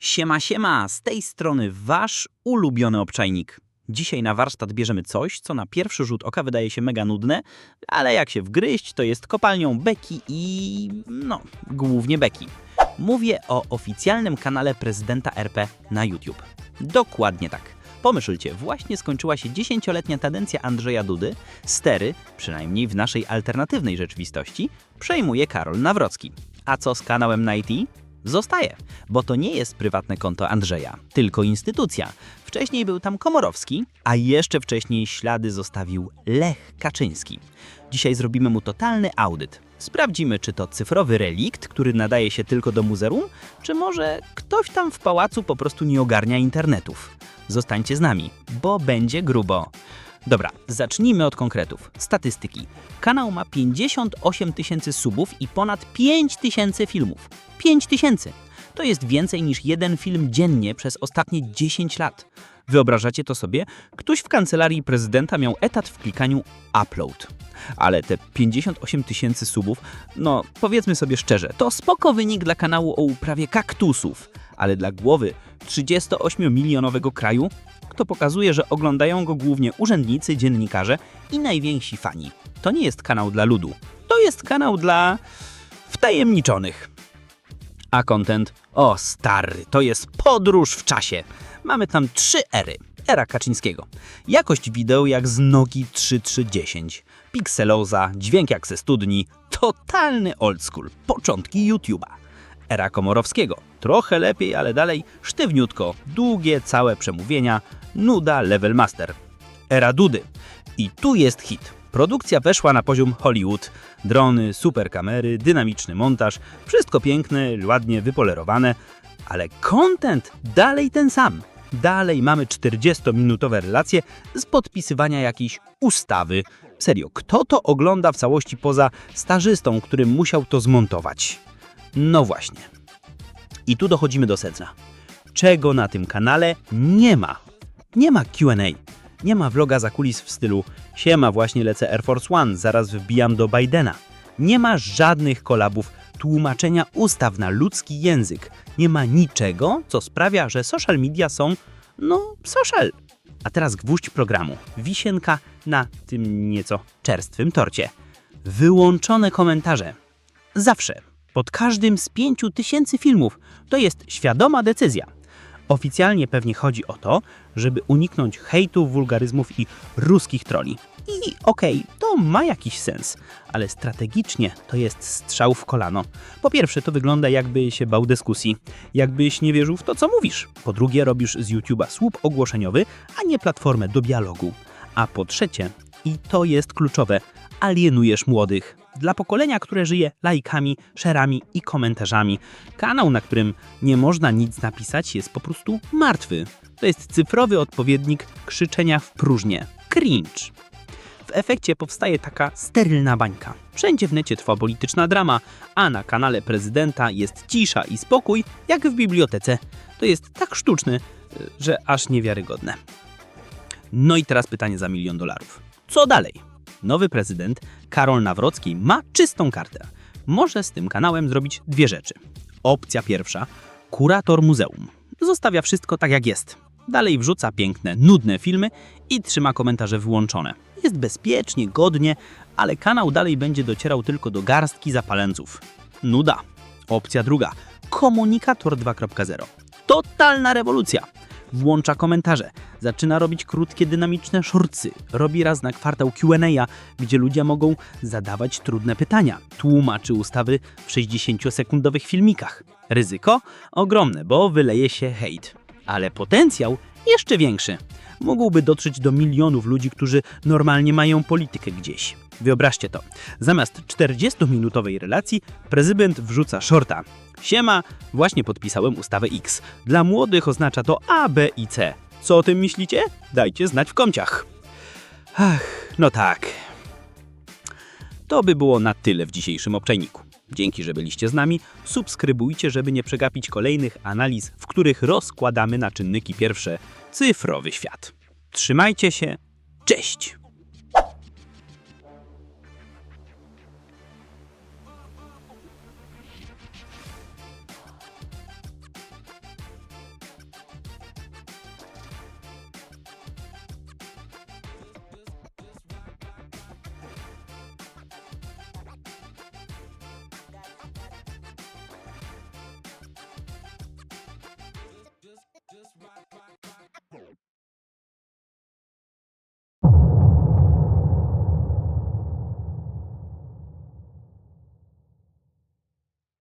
Siema, siema, z tej strony wasz ulubiony obczajnik. Dzisiaj na warsztat bierzemy coś, co na pierwszy rzut oka wydaje się mega nudne, ale jak się wgryźć, to jest kopalnią beki i... no, głównie beki. Mówię o oficjalnym kanale prezydenta RP na YouTube. Dokładnie tak. Pomyślcie, właśnie skończyła się dziesięcioletnia tendencja Andrzeja Dudy. Stery, przynajmniej w naszej alternatywnej rzeczywistości, przejmuje Karol Nawrocki. A co z kanałem Nighty? Zostaje, bo to nie jest prywatne konto Andrzeja, tylko instytucja. Wcześniej był tam Komorowski, a jeszcze wcześniej ślady zostawił Lech Kaczyński. Dzisiaj zrobimy mu totalny audyt. Sprawdzimy, czy to cyfrowy relikt, który nadaje się tylko do muzeum, czy może ktoś tam w pałacu po prostu nie ogarnia internetów. Zostańcie z nami, bo będzie grubo. Dobra, zacznijmy od konkretów. Statystyki. Kanał ma 58 tysięcy subów i ponad 5 tysięcy filmów. 5 tysięcy! To jest więcej niż jeden film dziennie przez ostatnie 10 lat. Wyobrażacie to sobie? Ktoś w kancelarii prezydenta miał etat w klikaniu upload. Ale te 58 tysięcy subów, no powiedzmy sobie szczerze, to spoko wynik dla kanału o uprawie kaktusów, ale dla głowy 38-milionowego kraju to pokazuje, że oglądają go głównie urzędnicy, dziennikarze i najwięksi fani. To nie jest kanał dla ludu. To jest kanał dla wtajemniczonych. A content? O stary, to jest podróż w czasie. Mamy tam trzy ery. Era Kaczyńskiego. Jakość wideo jak z Nogi 3310. Pixeloza, dźwięk jak ze studni. Totalny old school. Początki YouTube'a. Era Komorowskiego. Trochę lepiej, ale dalej sztywniutko. Długie, całe przemówienia. Nuda Level Master. Era Dudy. I tu jest hit. Produkcja weszła na poziom Hollywood. Drony, super kamery, dynamiczny montaż, wszystko piękne, ładnie wypolerowane, ale content dalej ten sam. Dalej mamy 40-minutowe relacje z podpisywania jakiejś ustawy. Serio, kto to ogląda w całości poza stażystą, który musiał to zmontować? No właśnie. I tu dochodzimy do sedna. Czego na tym kanale nie ma? Nie ma QA. Nie ma vloga za kulis w stylu Siema, właśnie lecę Air Force One, zaraz wbijam do Bidena. Nie ma żadnych kolabów, tłumaczenia ustaw na ludzki język. Nie ma niczego, co sprawia, że social media są, no, social. A teraz gwóźdź programu. Wisienka na tym nieco czerstwym torcie. Wyłączone komentarze. Zawsze. Pod każdym z pięciu tysięcy filmów. To jest świadoma decyzja. Oficjalnie pewnie chodzi o to, żeby uniknąć hejtu, wulgaryzmów i ruskich troli. I okej, to ma jakiś sens, ale strategicznie to jest strzał w kolano. Po pierwsze, to wygląda jakby się bał dyskusji, jakbyś nie wierzył w to, co mówisz. Po drugie, robisz z YouTube'a słup ogłoszeniowy, a nie platformę do dialogu. A po trzecie, i to jest kluczowe, alienujesz młodych. Dla pokolenia, które żyje lajkami, szerami i komentarzami. Kanał, na którym nie można nic napisać, jest po prostu martwy. To jest cyfrowy odpowiednik krzyczenia w próżnię. Cringe. W efekcie powstaje taka sterylna bańka. Wszędzie w necie trwa polityczna drama, a na kanale prezydenta jest cisza i spokój, jak w bibliotece. To jest tak sztuczny, y, że aż niewiarygodne. No i teraz pytanie za milion dolarów. Co dalej? Nowy prezydent Karol Nawrocki ma czystą kartę. Może z tym kanałem zrobić dwie rzeczy. Opcja pierwsza kurator muzeum. Zostawia wszystko tak jak jest. Dalej wrzuca piękne, nudne filmy i trzyma komentarze wyłączone. Jest bezpiecznie, godnie, ale kanał dalej będzie docierał tylko do garstki zapalenców. Nuda. Opcja druga. Komunikator 2.0. Totalna rewolucja. Włącza komentarze, zaczyna robić krótkie, dynamiczne shortsy, robi raz na kwartał Q&A, gdzie ludzie mogą zadawać trudne pytania, tłumaczy ustawy w 60-sekundowych filmikach. Ryzyko? Ogromne, bo wyleje się hejt. Ale potencjał jeszcze większy. Mógłby dotrzeć do milionów ludzi, którzy normalnie mają politykę gdzieś. Wyobraźcie to. Zamiast 40-minutowej relacji prezydent wrzuca shorta. Siema, właśnie podpisałem ustawę X. Dla młodych oznacza to A, B i C. Co o tym myślicie? Dajcie znać w komciach. Ach, no tak. To by było na tyle w dzisiejszym obczajniku. Dzięki, że byliście z nami. Subskrybujcie, żeby nie przegapić kolejnych analiz, w których rozkładamy na czynniki pierwsze cyfrowy świat. Trzymajcie się. Cześć!